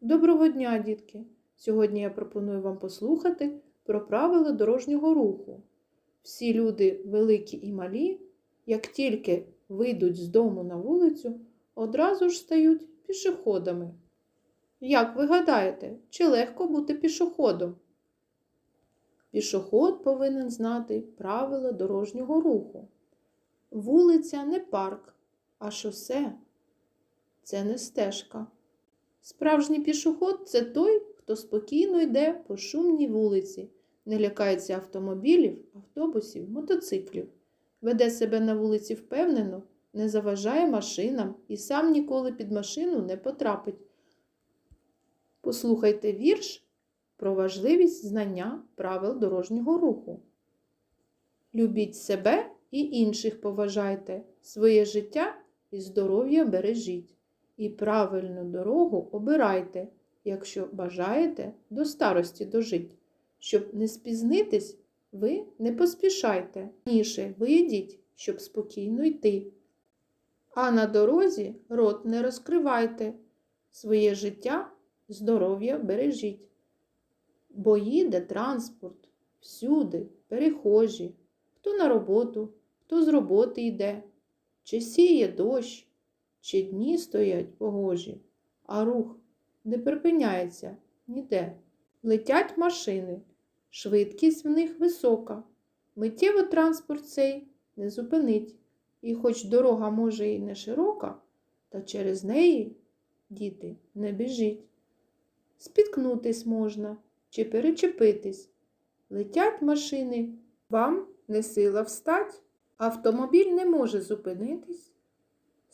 Доброго дня, дітки! Сьогодні я пропоную вам послухати про правила дорожнього руху. Всі люди, великі і малі, як тільки вийдуть з дому на вулицю, одразу ж стають пішоходами. Як ви гадаєте, чи легко бути пішоходом? Пішоход повинен знати правила дорожнього руху. Вулиця не парк, а шосе це не стежка. Справжній пішоход це той, хто спокійно йде по шумній вулиці, не лякається автомобілів, автобусів, мотоциклів, веде себе на вулиці впевнено, не заважає машинам і сам ніколи під машину не потрапить. Послухайте вірш про важливість знання правил дорожнього руху. Любіть себе і інших поважайте, своє життя і здоров'я бережіть. І правильну дорогу обирайте, якщо бажаєте до старості дожить. Щоб не спізнитись, ви не поспішайте. Ніше виїдіть, щоб спокійно йти. А на дорозі рот не розкривайте, своє життя, здоров'я бережіть. Бо їде транспорт, всюди, перехожі, хто на роботу, хто з роботи йде, чи сіє дощ чи дні стоять погожі, а рух не припиняється ніде. Летять машини, швидкість в них висока. Миттєво транспорт цей не зупинить. І хоч дорога може і не широка, та через неї, діти, не біжіть. Спіткнутись можна чи перечепитись. Летять машини, вам не сила встать, автомобіль не може зупинитись.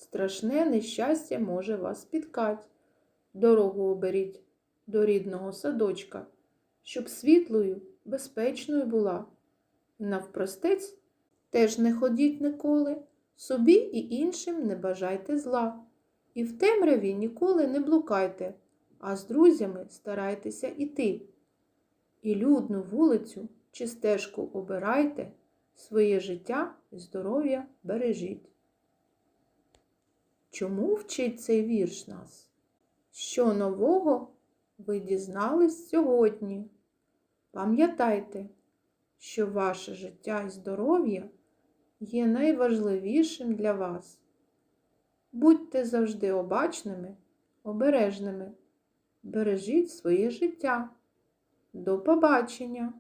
Страшне нещастя може вас спіткать. Дорогу оберіть до рідного садочка, щоб світлою, безпечною була. Навпростець теж не ходіть ніколи, собі і іншим не бажайте зла. І в темряві ніколи не блукайте, а з друзями старайтеся іти. І людну вулицю чи стежку обирайте, своє життя і здоров'я бережіть. Чому вчить цей вірш нас? Що нового ви дізнались сьогодні? Пам'ятайте, що ваше життя і здоров'я є найважливішим для вас. Будьте завжди обачними, обережними, бережіть своє життя. До побачення!